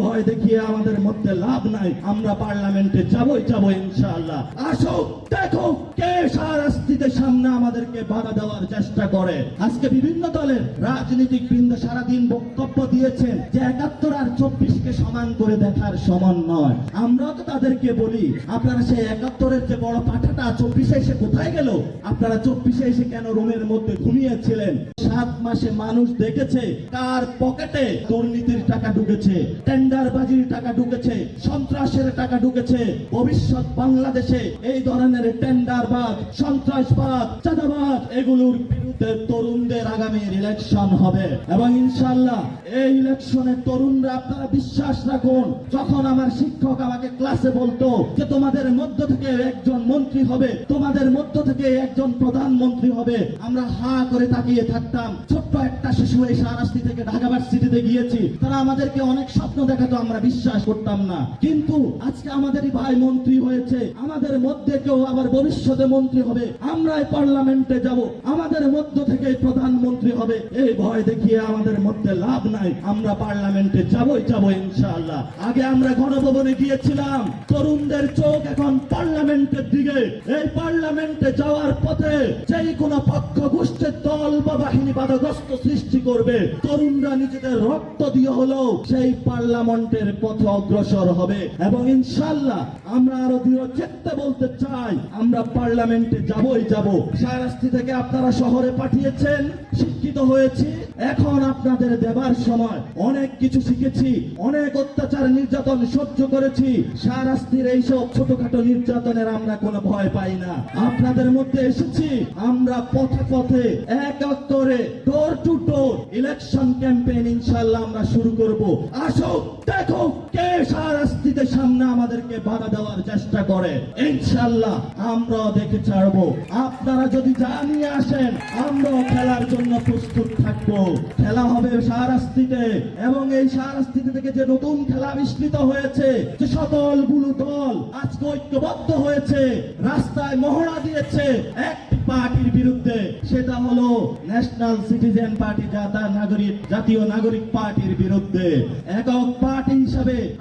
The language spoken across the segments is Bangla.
ভয় দেখিয়ে আমাদের মধ্যে লাভ নাই। আমরা পার্লামেন্টে যাবই যাব ইনশাআল্লাহ। আসো, দেখো কে সারাস্তিতে সামনে আমাদেরকে বাধা দেওয়ার চেষ্টা করে। আজকে বিভিন্ন দলের রাজনীতিক বৃন্দ সারাদিন বক্তব্য দিয়েছেন যে একাত্তর আর চব্বিশকে সমান করে দেখার সমান নয়। আমরা তো তাদেরকে বলি, আপনারা সেই একাত্তরের যে বড় পাঠাটা চব্বিশে এসে কোথায় গেল? আপনারা চব্বিশে এসে কেন রুমের মধ্যে ঘুমিয়েছিলেন? সাত মাসে মানুষ দেখেছে কার পকেটে দুর্নীতির টাকা ঢুকেছে। টেন্ডারবাজির টাকা ঢুকেছে সন্ত্রাসের টাকা ঢুকেছে। ভবিষ্যৎ বাংলাদেশে এই ধরনের টেন্ডারবাদ সন্ত্রাসবাদ চাঁদাবাদ এগুলোর বিরুদ্ধে তরুণদের আগামীর ইলেকশন হবে। এবং ইনশাল্লাহ এই ইলেকশনে তরুণরা আপনারা বিশ্বাস রাখুন, যখন আমার শিক্ষক আমাকে ক্লাসে বলতো যে তোমাদের মধ্য থেকে একজন মন্ত্রী হবে, তোমাদের মধ্য থেকে একজন প্রধানমন্ত্রী হবে, আমরা হা করে তাকিয়ে থাকতাম। ছোট্ট একটা শিশু এই সারাস্তি থেকে ঢাকা ভার্সিটিতে গিয়েছি, তারা আমাদেরকে অনেক স্বপ্ন দেখাতো, আমরা বিশ্বাস করতাম না। কিন্তু আজকে আমাদেরই ভাই মন্ত্রী হয়েছে, আমাদের মধ্যে কেউ আবার ভবিষ্যতে মন্ত্রী হবে, আমরাই পার্লামেন্টে যাব আমাদের মধ্য থেকে প্রধানমন্ত্রী হবে। এই ভয় দেখিয়ে আমাদের মধ্যে লাভ নাই। আমরা পার্লামেন্টে যাবই যাব ইনশাআল্লাহ। আগে আমরা গণভবনে গিয়েছিলাম। তরুণদের চোখ এখন পার্লামেন্টের দিকে। এই পার্লামেন্টে যাওয়ার পথে যেই কোনো পক্ষ গোষ্ঠীর দল বাহিনী বাধাগ্রস্ত সৃষ্টি করবে। তরুণরা নিজেদের রক্ত দিয়ে হলেও সেই পার্লামেন্টের পথে অগ্রসর হবে। এবং ইনশাল্লাহ আমরা আরও দৃঢ় চেষ্টা বলতে চাই, আমরা পার্লামেন্টে যাবই যাব। সারাস্তি থেকে আপনারা শহরে পাঠিয়েছেন, শিক্ষিত হয়েছি। এখন আপনাদের দেবার সময়। অনেক কিছু শিখেছি, অনেক অত্যাচার নির্যাতন সহ্য করেছি। সারাস্তির এইসব ছোটখাটো নির্যাতনের আমরা কোনো ভয় পাই না। আপনাদের মধ্যে এসেছি, আমরা পথে পথে এক এক করে door to door election campaign ইনশাল্লাহ আমরা শুরু করব। আসো, দেখো কে সারাস্তিতে সামনে আমাদেরকে বাধা দেওয়ার চেষ্টা করে। ইনশাল্লাহ আমরাও দেখে ছাড়বো। আপনারা যদি জানিয়ে আসেন, আমরাও খেলার জন্য প্রস্তুত থাকব। খেলা হবে সারাস্তিতে এবং এই সারাস্তিতে থেকে যে নতুন খেলা আবিষ্কৃত হয়েছে, যে সকলগুলো দল আজকে ঐক্যবদ্ধ হয়েছে, রাস্তায় মহড়া দিয়েছে এক পার্টির বিরুদ্ধে, সেটা ন্যাশনাল সিটিজেন পার্টি জাতা নাগরিক জাতীয় নাগরিক পার্টির বিরুদ্ধে। একক পার্টি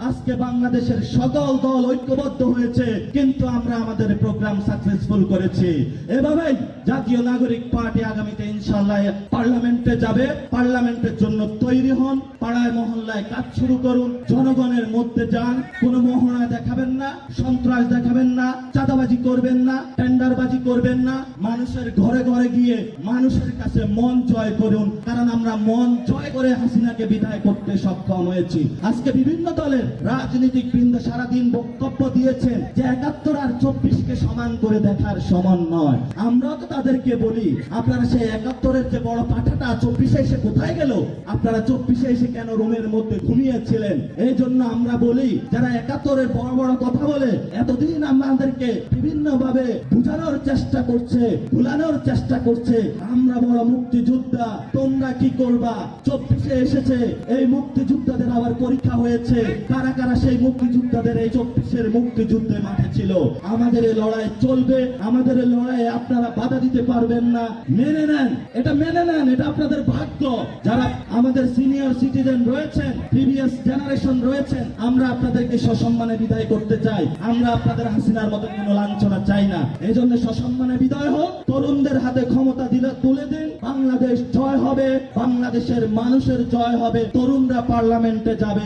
আজকে বাংলাদেশের সকল দল ঐক্যবদ্ধ হয়েছে, কিন্তু আমরা আমাদের প্রোগ্রাম সাকসেসফুল করেছি। এভাবেই জাতীয় নাগরিক পার্টি আগামীতে ইনশাল্লাহ পার্লামেন্টে যাবে। পার্লামেন্টের জন্য তৈরি হন, পাড়ায় মহল্লায় কাজ শুরু করুন। জনগণের মধ্যে যান, কোনো মহড়া দেখাবেন না, সন্ত্রাস দেখাবেন না, চাঁদাবাজি করবেন না, টেন্ডারবাজি করবেন না। মানুষের ঘরে ঘরে গিয়ে মানুষের কাছে মন জয় করুন, কারণ আমরা মন জয় করে হাসিনাকে বিদায় করতে সক্ষম হয়েছি। আজকে বিভিন্ন দলের রাজনীতিক বৃন্দ সারাদিন বক্তব্য দিয়েছেন যে একাত্তর আর চব্বিশকে সমান করে দেখার সমান নয়। আমরাও তো তাদেরকে বলি, আপনারা সেই একাত্তরের যে বড় পাঠাটা, চব্বিশে এসে কোথায় গেল? আপনারা চব্বিশে এসে কেন রুমের মধ্যে ঘুমিয়েছিলেন? এই জন্য আমরা বলি, যারা একাত্তরের বড় বড় কথা বলে, এতদিন আমাদেরকে বিভিন্ন ভাবে বুঝানোর চেষ্টা করছে, ভুলানোর চেষ্টা করছে, আমরা বড় মুক্তিযোদ্ধা, তোমরা কি করবা? চব্বিশে এসেছে, এই মুক্তিযোদ্ধাদের আবার পরীক্ষা হয়েছে। কারা কারা সেই মুক্তিযোদ্ধাদের এই চব্বিশের মুক্তিযুদ্ধে মাঠে ছিল? আমাদের এই লড়াই চলবে, আমাদের এই লড়াইয়ে আপনারা বাধা দিতে পারবেন না। মেনে নেন, এটা মেনে নেন, এটা আপনাদের ভাগ্য। যারা আমাদের সিনিয়র সিটিজেন রয়েছেন, প্রিভিয়াস জেনারেশন রয়েছেন, আমরা আপনাদেরকে সসম্মানে বিদায় করতে চাই। আমরা আপনাদের হাসিনার মতো কোনো লাঞ্ছনা চাই না। এই জন্য সসম্মানে বিদায় হোক। তরুণদের হাতে ক্ষমতা দিলে তুলে দিন। বাংলাদেশ জয় হবে, বাংলাদেশের মানুষের জয় হবে। তরুণরা পার্লামেন্টে যাবে।